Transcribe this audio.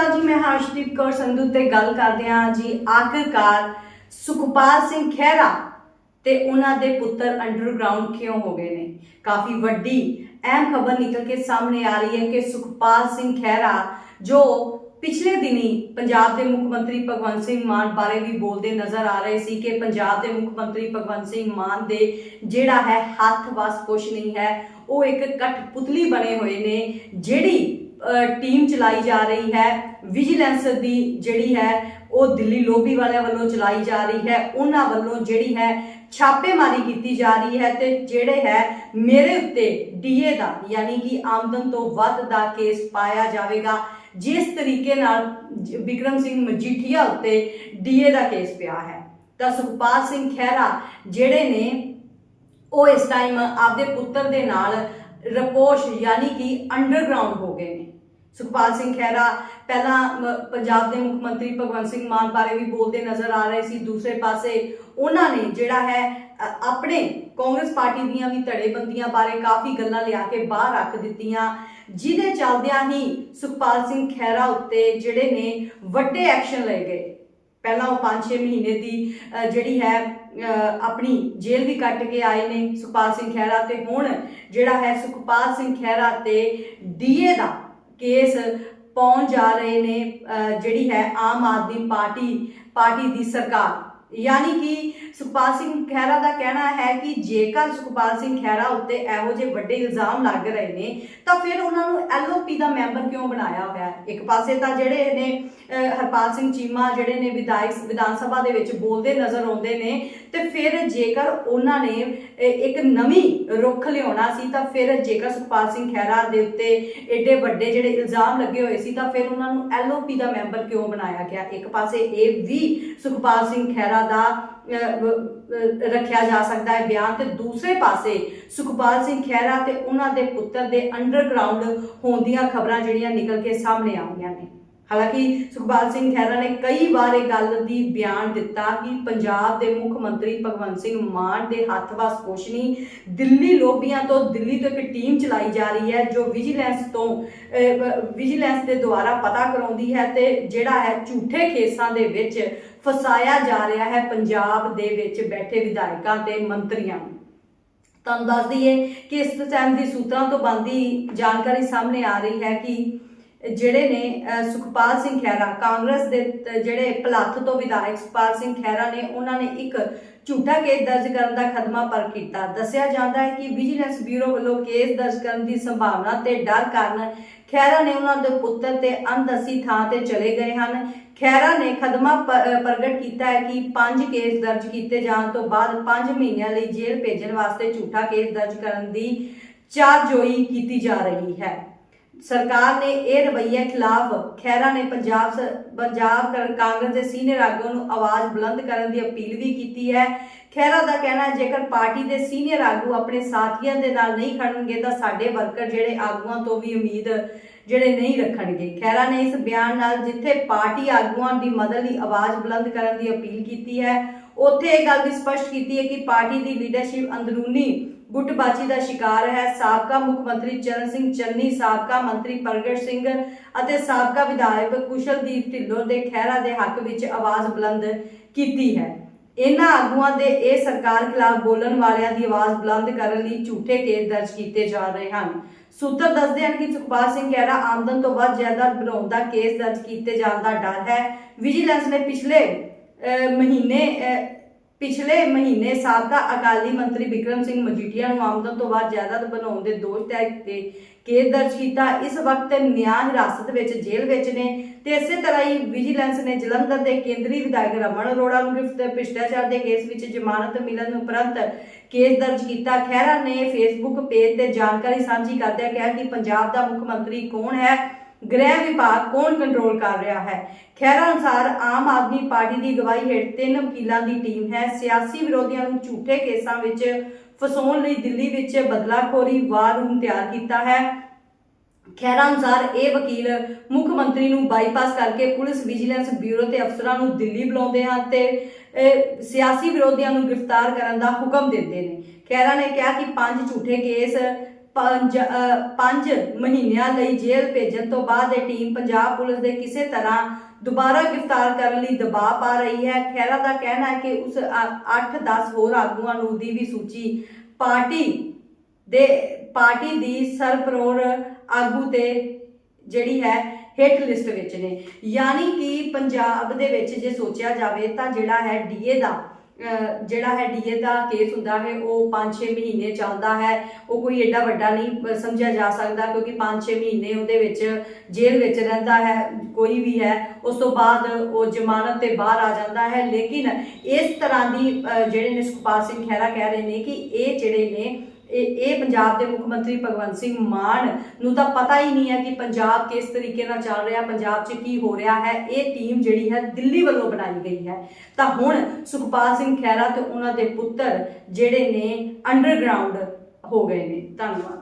ਅਕਾਲ ਜੀ ਮੈਂ ਹਰਸ਼ਦੀਪ ਕੌਰ ਸੰਧੂ ਤੇ ਗੱਲ ਕਰਦੇ ਹਾਂ ਜੀ, ਆਖਿਰਕਾਰ ਸੁਖਪਾਲ ਸਿੰਘ ਖਹਿਰਾ ਤੇ ਉਹਨਾਂ ਦੇ ਪੁੱਤਰ ਅੰਡਰਗਰਾਉਂਡ ਕਿਉਂ ਹੋ ਗਏ ਨੇ? ਕਾਫੀ ਵੱਡੀ ਅਹਿਮ ਖਬਰ ਨਿਕਲ ਕੇ ਸਾਹਮਣੇ ਆ ਰਹੀ ਹੈ ਕਿ ਸੁਖਪਾਲ ਸਿੰਘ ਖਹਿਰਾ, ਜੋ ਪਿਛਲੇ ਦਿਨੀ ਪੰਜਾਬ ਦੇ ਮੁੱਖ ਮੰਤਰੀ ਭਗਵੰਤ ਸਿੰਘ ਮਾਨ ਬਾਰੇ ਵੀ ਬੋਲਦੇ ਨਜ਼ਰ ਆ ਰਹੇ ਸੀ ਕਿ ਪੰਜਾਬ ਦੇ ਮੁੱਖ ਮੰਤਰੀ ਭਗਵੰਤ ਸਿੰਘ ਮਾਨ ਦੇ ਜਿਹੜਾ ਹੈ ਹੱਥ ਵਸ ਕੁਛ ਨਹੀਂ ਹੈ, ਉਹ ਇੱਕ ਕਠਪੁਤਲੀ ਬਣੇ ਹੋਏ ਨੇ, ਜਿਹੜੀ ਟੀਮ ਚਲਾਈ ਜਾ ਰਹੀ ਹੈ। ਵਿਜੀਲੈਂਸ ਦੀ ਜਿਹੜੀ ਹੈ, ਉਹ ਦਿੱਲੀ ਲੋਬੀ ਵਾਲਿਆਂ ਵੱਲੋਂ ਚਲਾਈ ਜਾ ਰਹੀ ਹੈ। ਉਹਨਾਂ ਵੱਲੋਂ ਜਿਹੜੀ ਹੈ, ਛਾਪੇਮਾਰੀ ਕੀਤੀ ਜਾ ਰਹੀ ਹੈ ਤੇ ਜਿਹੜੇ ਹੈ, ਮੇਰੇ ਉੱਤੇ ਡੀਏ ਦਾ, ਯਾਨੀ ਕਿ ਆਮਦਨ ਤੋਂ ਵੱਧ ਦਾ ਕੇਸ ਪਾਇਆ ਜਾਵੇਗਾ। ਜਿਸ ਤਰੀਕੇ ਨਾਲ ਜ- ਵਿਕਰਮ ਸਿੰਘ ਮਜੀਠੀਆ ਉੱਤੇ ਡੀਏ ਦਾ ਕੇਸ ਪਿਆ ਹੈ। ਤਾਂ ਸੁਖਪਾਲ ਸਿੰਘ ਖਹਿਰਾ, ਜਿਹੜੇ ਨੇ, ਉਹ ਇਸ ਟਾਈਮ ਆਪਦੇ ਪੁੱਤਰ ਦੇ ਨਾਲ ਰਪੋਸ਼ ਯਾਨੀ ਕਿ ਅੰਡਰਗਰਾਉਂਡ ਹੋ ਗਏ ਨੇ। ਸੁਖਪਾਲ ਸਿੰਘ ਖਹਿਰਾ, ਪਹਿਲਾਂ ਪੰਜਾਬ ਦੇ ਮੁੱਖ ਮੰਤਰੀ ਭਗਵੰਤ ਸਿੰਘ ਮਾਨ ਬਾਰੇ ਵੀ ਬੋਲਦੇ ਨਜ਼ਰ ਆ ਰਹੇ ਸੀ, ਦੂਸਰੇ ਪਾਸੇ ਉਹਨਾਂ ਨੇ ਜਿਹੜਾ ਹੈ ਆਪਣੇ ਕਾਂਗਰਸ ਪਾਰਟੀ ਦੀਆਂ ਵੀ ਧੜੇਬੰਦੀਆਂ ਬਾਰੇ ਕਾਫੀ ਗੱਲਾਂ ਲਿਆ ਕੇ ਬਾਹਰ ਰੱਖ ਦਿੱਤੀਆਂ। ਜਿਹਦੇ ਚੱਲਦਿਆਂ ਹੀ ਸੁਖਪਾਲ ਸਿੰਘ ਖਹਿਰਾ ਉੱਤੇ ਜਿਹੜੇ ਨੇ ਵੱਡੇ ਐਕਸ਼ਨ ਲਏ ਗਏ। ਪਹਿਲਾਂ ਉਹ 5-6 ਮਹੀਨੇ ਦੀ ਜਿਹੜੀ ਹੈ ਆਪਣੀ ਜੇਲ੍ਹ ਵੀ ਕੱਟ ਕੇ ਆਏ ਨੇ ਸੁਖਪਾਲ ਸਿੰਘ ਖਹਿਰਾ ਤੇ ਹੁਣ ਜਿਹੜਾ ਹੈ ਸੁਖਪਾਲ ਸਿੰਘ ਖਹਿਰਾ ਤੇ ਡੀਏ ਦਾ ਕੇਸ ਪਾਉਣ ਜਾ ਰਹੇ ਨੇ ਜਿਹੜੀ ਹੈ ਆਮ ਆਦਮੀ ਪਾਰਟੀ ਪਾਰਟੀ ਦੀ ਸਰਕਾਰ। ਯਾਨੀ ਕਿ ਸੁਖਪਾਲ ਸਿੰਘ ਖਹਿਰਾ ਦਾ ਕਹਿਣਾ ਹੈ ਕਿ ਜੇਕਰ ਸੁਖਪਾਲ ਸਿੰਘ ਖਹਿਰਾ ਉੱਤੇ ਇਹੋ ਜਿਹੇ ਵੱਡੇ ਇਲਜ਼ਾਮ ਲੱਗ ਰਹੇ ਨੇ, ਤਾਂ ਫਿਰ ਉਹਨਾਂ ਨੂੰ ਐਲਓਪੀ ਦਾ ਮੈਂਬਰ ਕਿਉਂ ਬਣਾਇਆ ਹੋਇਆ ਇੱਕ ਪਾਸੇ ਤਾਂ ਜਿਹੜੇ ਨੇ ਹਰਪਾਲ ਸਿੰਘ ਚੀਮਾ ਜਿਹੜੇ ਨੇ ਵਿਧਾਇਕ, ਵਿਧਾਨ ਸਭਾ ਦੇ ਵਿੱਚ ਬੋਲਦੇ ਨਜ਼ਰ ਆਉਂਦੇ ਨੇ, ਤੇ ਫਿਰ ਜੇਕਰ ਉਹਨਾਂ ਨੇ ਇੱਕ ਨਵੀਂ ਰੁੱਖ ਲਿਆਉਣਾ ਸੀ, ਤਾਂ ਫਿਰ ਜੇਕਰ ਸੁਖਪਾਲ ਸਿੰਘ ਖਹਿਰਾ ਦੇ ਉੱਤੇ ਏਡੇ ਵੱਡੇ ਜਿਹੜੇ ਇਲਜ਼ਾਮ ਲੱਗੇ ਹੋਏ ਸੀ, ਤਾਂ ਫਿਰ ਉਹਨਾਂ ਨੂੰ ਐਲਓਪੀ ਦਾ ਮੈਂਬਰ ਕਿਉਂ ਬਣਾਇਆ ਗਿਆ? ਇੱਕ ਪਾਸੇ ਇਹ ਵੀ ਸੁਖਪਾਲ ਸਿੰਘ ਖਹਿਰਾ ਦਾ ਰੱਖਿਆ ਜਾ ਸਕਦਾ ਹੈ ਬਿਆਨ। ਤੇ ਦੂਸਰੇ ਪਾਸੇ ਸੁਖਪਾਲ ਸਿੰਘ ਖਹਿਰਾ ਤੇ ਉਹਨਾਂ ਦੇ ਪੁੱਤਰ ਦੇ ਅੰਡਰਗਰਾਉਂਡ ਹੋਣ ਦੀਆਂ ਖਬਰਾਂ ਜਿਹੜੀਆਂ ਨਿਕਲ ਕੇ ਸਾਹਮਣੇ ਆਉਂਦੀਆਂ ਨੇ। ਹਾਲਾਂਕਿ ਸੁਖਪਾਲ ਸਿੰਘ ਖਹਿਰਾ ਨੇ ਕਈ ਵਾਰ ਇਹ ਗੱਲ ਦੀ ਬਿਆਨ ਦਿੱਤਾ ਕਿ ਪੰਜਾਬ ਦੇ ਮੁੱਖ ਮੰਤਰੀ ਭਗਵੰਤ ਸਿੰਘ ਮਾਨ ਦੇ ਹੱਥ ਵਸ ਕੁਛ ਨਹੀਂ, ਦਿੱਲੀ ਲੋਬੀਆਂ ਤੋਂ ਦਿੱਲੀ ਤੋਂ ਇੱਕ ਟੀਮ ਚਲਾਈ ਜਾ ਰਹੀ ਹੈ ਜੋ ਵਿਜੀਲੈਂਸ ਤੋਂ ਵਿਜੀਲੈਂਸ ਦੇ ਦੁਆਰਾ ਪਤਾ ਕਰਾਉਂਦੀ ਹੈ ਤੇ ਜਿਹੜਾ ਹੈ ਝੂਠੇ ਕੇਸਾਂ ਦੇ ਵਿੱਚ ਫਸਾਇਆ ਜਾ ਰਿਹਾ ਹੈ ਪੰਜਾਬ ਦੇ ਵਿੱਚ ਬੈਠੇ ਵਿਧਾਇਕਾਂ ਤੇ ਮੰਤਰੀਆਂ ਨੂੰ। ਤੁਹਾਨੂੰ ਦੱਸ ਦਈਏ ਕਿ ਇਸ ਟਾਈਮ ਦੀ ਸੂਤਰਾਂ ਤੋਂ ਬੰਦੀ ਜਾਣਕਾਰੀ ਸਾਹਮਣੇ ਆ ਰਹੀ ਹੈ ਕਿ ਜਿਹੜੇ ਨੇ ਸੁਖਪਾਲ ਸਿੰਘ ਖਹਿਰਾ, ਕਾਂਗਰਸ ਦੇ ਜਿਹੜੇ ਭਲੱਥ ਤੋਂ ਵਿਧਾਇਕ ਸੁਖਪਾਲ ਸਿੰਘ ਖਹਿਰਾ ਨੇ, ਉਹਨਾਂ ਨੇ ਇੱਕ ਝੂਠਾ ਕੇਸ ਦਰਜ ਕਰਨ ਦਾ ਖਦਮਾ ਪਰ ਕੀਤਾ। ਦੱਸਿਆ ਜਾਂਦਾ ਹੈ ਕਿ ਵਿਜੀਲੈਂਸ ਬਿਊਰੋ ਵੱਲੋਂ ਕੇਸ ਦਰਜ ਕਰਨ ਦੀ ਸੰਭਾਵਨਾ ਤੇ ਡਰ ਕਾਰਨ ਖਹਿਰਾ ਨੇ ਉਹਨਾਂ ਦੇ ਪੁੱਤਰ ਤੇ ਅਣਦਸੀ ਥਾਂ ਤੇ ਚਲੇ ਗਏ ਹਨ। ਖਹਿਰਾ ਨੇ ਖਦਮਾ ਪ੍ਰਗਟ ਕੀਤਾ ਹੈ ਕਿ ਪੰਜ ਕੇਸ ਦਰਜ ਕੀਤੇ ਜਾਣ ਤੋਂ ਬਾਅਦ 5 ਮਹੀਨਿਆਂ ਲਈ ਜੇਲ੍ਹ ਭੇਜਣ ਵਾਸਤੇ ਝੂਠਾ ਕੇਸ ਦਰਜ ਕਰਨ ਦੀ ਚਾਰਜੋਈ ਕੀਤੀ ਜਾ ਰਹੀ ਹੈ। ਸਰਕਾਰ ਨੇ ਇਹ ਰਵੱਈਏ ਖਿਲਾਫ ਖਹਿਰਾ ਨੇ ਪੰਜਾਬ ਸ- ਪੰਜਾਬ ਕ- ਕਾਂਗਰਸ ਦੇ ਸੀਨੀਅਰ ਆਗੂਆਂ ਨੂੰ ਆਵਾਜ਼ ਬੁਲੰਦ ਕਰਨ ਦੀ ਅਪੀਲ ਵੀ ਕੀਤੀ ਹੈ। ਖਹਿਰਾ ਦਾ ਕਹਿਣਾ ਹੈ, ਜੇਕਰ ਪਾਰਟੀ ਦੇ ਸੀਨੀਅਰ ਆਗੂ ਆਪਣੇ ਸਾਥੀਆਂ ਦੇ ਨਾਲ ਨਹੀਂ ਖੜਨਗੇ, ਤਾਂ ਸਾਡੇ ਵਰਕਰ ਜਿਹੜੇ ਆਗੂਆਂ ਤੋਂ ਵੀ ਉਮੀਦ ਜਿਹੜੇ ਨਹੀਂ ਰੱਖਣਗੇ। ਖਹਿਰਾ ਨੇ ਇਸ ਬਿਆਨ ਨਾਲ ਜਿੱਥੇ ਪਾਰਟੀ ਆਗੂਆਂ ਦੀ ਮਦਦ ਲਈ ਆਵਾਜ਼ ਬੁਲੰਦ ਕਰਨ ਦੀ ਅਪੀਲ ਕੀਤੀ ਹੈ, ਉੱਥੇ ਇਹ ਗੱਲ ਵੀ ਸਪਸ਼ਟ ਕੀਤੀ ਹੈ ਕਿ ਪਾਰਟੀ ਦੀ ਲੀਡਰਸ਼ਿਪ ਅੰਦਰੂਨੀ ਗੁੱਟਬਾਜ਼ੀ ਦਾ ਸ਼ਿਕਾਰ ਹੈ। ਸਾਬਕਾ ਮੁੱਖ ਮੰਤਰੀ ਚਰਨ ਸਿੰਘ ਚੰਨੀ ਸਾਬਕਾ ਮੰਤਰੀ ਪ੍ਰਗਟ ਸਿੰਘ ਅਤੇ ਸਾਬਕਾ ਵਿਧਾਇਕ ਕੁਸ਼ਲਦੀਪ ਢਿੱਲੋਂ ਦੇ ਖਹਿਰਾ ਦੇ ਹੱਕ ਵਿੱਚ ਆਵਾਜ਼ ਬੁਲੰਦ ਕੀਤੀ ਹੈ। ਇਹਨਾਂ ਆਗੂਆਂ ਦੇ ਇਹ ਸਰਕਾਰ ਖਿਲਾਫ ਬੋਲਣ ਵਾਲਿਆਂ ਦੀ ਆਵਾਜ਼ ਬੁਲੰਦ ਕਰਨ ਲਈ ਝੂਠੇ ਕੇਸ ਦਰਜ ਕੀਤੇ ਜਾ ਰਹੇ ਹਨ। ਸੂਤਰ ਦੱਸਦੇ ਹਨ ਕਿ ਸੁਖਪਾਲ ਸਿੰਘ ਖਹਿਰਾ ਆਮਦਨ ਤੋਂ ਵੱਧ ਜਾਇਦਾਦ ਬਣਾਉਣ ਦਾ ਕੇਸ ਦਰਜ ਕੀਤੇ ਜਾਣ ਦਾ ਡਰ ਹੈ। ਵਿਜੀਲੈਂਸ ਨੇ ਪਿਛਲੇ ਅਹ, ਮਹੀਨੇ ਪਿਛਲੇ ਮਹੀਨੇ ਸਾਬਕਾ ਅਕਾਲੀ ਮੰਤਰੀ ਵਿਕਰਮ ਸਿੰਘ ਮਜੀਠੀਆ ਨੂੰ ਆਮਦਨ ਤੋਂ ਬਾਅਦ ਜਾਇਦਾਦ ਬਣਾਉਣ ਦੇ ਦੋਸ਼ ਤਹਿਤ ਤੇ ਕੇਸ ਦਰਜ ਕੀਤਾ। ਇਸ ਵਕਤ ਨਿਆਂ ਹਿਰਾਸਤ ਵਿੱਚ ਜੇਲ੍ਹ ਵਿੱਚ ਨੇ ਤੇ ਇਸੇ ਤਰ੍ਹਾਂ ਹੀ ਵਿਜੀਲੈਂਸ ਨੇ ਜਲੰਧਰ ਦੇ ਕੇਂਦਰੀ ਵਿਧਾਇਕ ਰਮਨ ਅਰੋੜਾ ਨੂੰ ਗ੍ਰਿਫਤ ਭ੍ਰਿਸ਼ਟਾਚਾਰ ਦੇ ਕੇਸ ਵਿੱਚ ਜ਼ਮਾਨਤ ਮਿਲਣ ਉਪਰੰਤ ਕੇਸ ਦਰਜ ਕੀਤਾ। ਖਹਿਰਾ ਨੇ ਫੇਸਬੁੱਕ ਪੇਜ ਤੇ ਜਾਣਕਾਰੀ ਸਾਂਝੀ ਕਰਦਿਆਂ ਕਿਹਾ ਕਿ ਪੰਜਾਬ ਦਾ ਮੁੱਖ ਮੰਤਰੀ ਕੌਣ ਹੈ? ਗ੍ਰਹਿ ਵਿਭਾਗ ਕੌਣ ਕੰਟਰੋਲ ਕਰ ਰਿਹਾ ਹੈ? ਖਹਿਰਾ ਅਨੁਸਾਰ ਆਮ ਆਦਮੀ ਪਾਰਟੀ ਦੀ ਅਗਵਾਈ ਹੇਠ ਤਿੰਨ ਵਕੀਲਾਂ ਦੀ ਟੀਮ ਹੈ। ਸਿਆਸੀ ਵਿਰੋਧੀਆਂ ਨੂੰ ਝੂਠੇ ਕੇਸਾਂ ਵਿੱਚ ਫਸਾਉਣ ਲਈ ਦਿੱਲੀ ਵਿੱਚ ਬਦਲਾਖੋਰੀ ਵਾਰ ਰੂਮ ਤਿਆਰ ਕੀਤਾ ਹੈ। ਖਹਿਰਾ ਅਨੁਸਾਰ ਇਹ ਵਕੀਲ ਮੁੱਖ ਮੰਤਰੀ ਨੂੰ ਬਾਈਪਾਸ ਕਰਕੇ ਪੁਲਿਸ ਵਿਜੀਲੈਂਸ ਬਿਊਰੋ ਤੇ ਅਫਸਰਾਂ ਨੂੰ ਦਿੱਲੀ ਬੁਲਾਉਂਦੇ ਹਨ ਤੇ ਸਿਆਸੀ ਵਿਰੋਧੀਆਂ ਨੂੰ ਗ੍ਰਿਫਤਾਰ ਕਰਨ ਦਾ ਹੁਕਮ ਦਿੰਦੇ ਨੇ। ਖਹਿਰਾ ਨੇ ਕਿਹਾ ਕਿ ਪੰਜ ਝੂਠੇ ਕੇਸ ਪੰਜ ਪੰਜ ਮਹੀਨਿਆਂ ਲਈ ਜੇਲ੍ਹ ਭੇਜਣ ਤੋਂ ਬਾਅਦ ਇਹ ਟੀਮ ਪੰਜਾਬ ਪੁਲਿਸ ਦੇ ਕਿਸੇ ਤਰ੍ਹਾਂ ਦੁਬਾਰਾ ਗ੍ਰਿਫਤਾਰ ਕਰਨ ਲਈ ਦਬਾਅ ਪਾ ਰਹੀ ਹੈ। ਖਹਿਰਾ ਦਾ ਕਹਿਣਾ ਹੈ ਕਿ ਉਸ 8-10 ਹੋਰ ਆਗੂਆਂ ਨੂੰ ਦੀ ਵੀ ਸੂਚੀ ਪਾਰਟੀ ਦੇ, ਪਾਰਟੀ ਦੀ ਸਰਪਰੋਰ ਆਗੂ ਤੇ ਜਿਹੜੀ ਹੈ, ਹੇਠ ਲਿਸਟ ਵਿੱਚ ਨੇ। ਯਾਨੀ ਕਿ ਪੰਜਾਬ ਦੇ ਵਿੱਚ ਜੇ ਸੋਚਿਆ ਜਾਵੇ ਤਾਂ ਜਿਹੜਾ ਹੈ ਡੀਏ ਦਾ ਜਿਹੜਾ ਹੈ ਡੀਏ ਦਾ ਕੇਸ ਹੁੰਦਾ ਹੈ, ਉਹ 5-6 ਮਹੀਨੇ ਚੱਲਦਾ ਹੈ। ਉਹ ਕੋਈ ਐਡਾ ਵੱਡਾ ਨਹੀਂ ਸਮਝਿਆ ਜਾ ਸਕਦਾ ਕਿਉਂਕਿ 5-6 ਮਹੀਨੇ ਉਹਦੇ ਵਿੱਚ ਜੇਲ੍ਹ ਵਿੱਚ ਰਹਿੰਦਾ ਹੈ, ਕੋਈ ਵੀ ਹੈ। ਉਸ ਤੋਂ ਬਾਅਦ ਉਹ ਜ਼ਮਾਨਤ ਤੇ ਬਾਹਰ ਆ ਜਾਂਦਾ ਹੈ। ਲੇਕਿਨ ਇਸ ਤਰ੍ਹਾਂ ਦੀ ਜਿਹੜੇ ਨੇ ਸੁਖਪਾਲ ਸਿੰਘ ਖਹਿਰਾ ਕਹਿ ਰਹੇ ਨੇ ਕਿ ਇਹ ਜਿਹੜੇ ਨੇ ਇਹ ਇਹ ਪੰਜਾਬ ਦੇ ਮੁੱਖ ਮੰਤਰੀ ਭਗਵੰਤ ਸਿੰਘ ਮਾਨ ਨੂੰ ਤਾਂ ਪਤਾ ਹੀ ਨਹੀਂ ਹੈ ਕਿ ਪੰਜਾਬ ਕਿਸ ਤਰੀਕੇ ਨਾਲ ਚੱਲ ਰਿਹਾ, ਪੰਜਾਬ 'ਚ ਕੀ ਹੋ ਰਿਹਾ ਹੈ, ਇਹ ਟੀਮ ਜਿਹੜੀ ਹੈ ਦਿੱਲੀ ਵੱਲੋਂ ਬਣਾਈ ਗਈ ਹੈ। ਤਾਂ ਹੁਣ ਸੁਖਪਾਲ ਸਿੰਘ ਖਹਿਰਾ ਤੇ ਉਹਨਾਂ ਦੇ ਪੁੱਤਰ ਜਿਹੜੇ ਨੇ ਅੰਡਰਗਰਾਉਂਡ ਹੋ ਗਏ ਨੇ। ਧੰਨਵਾਦ।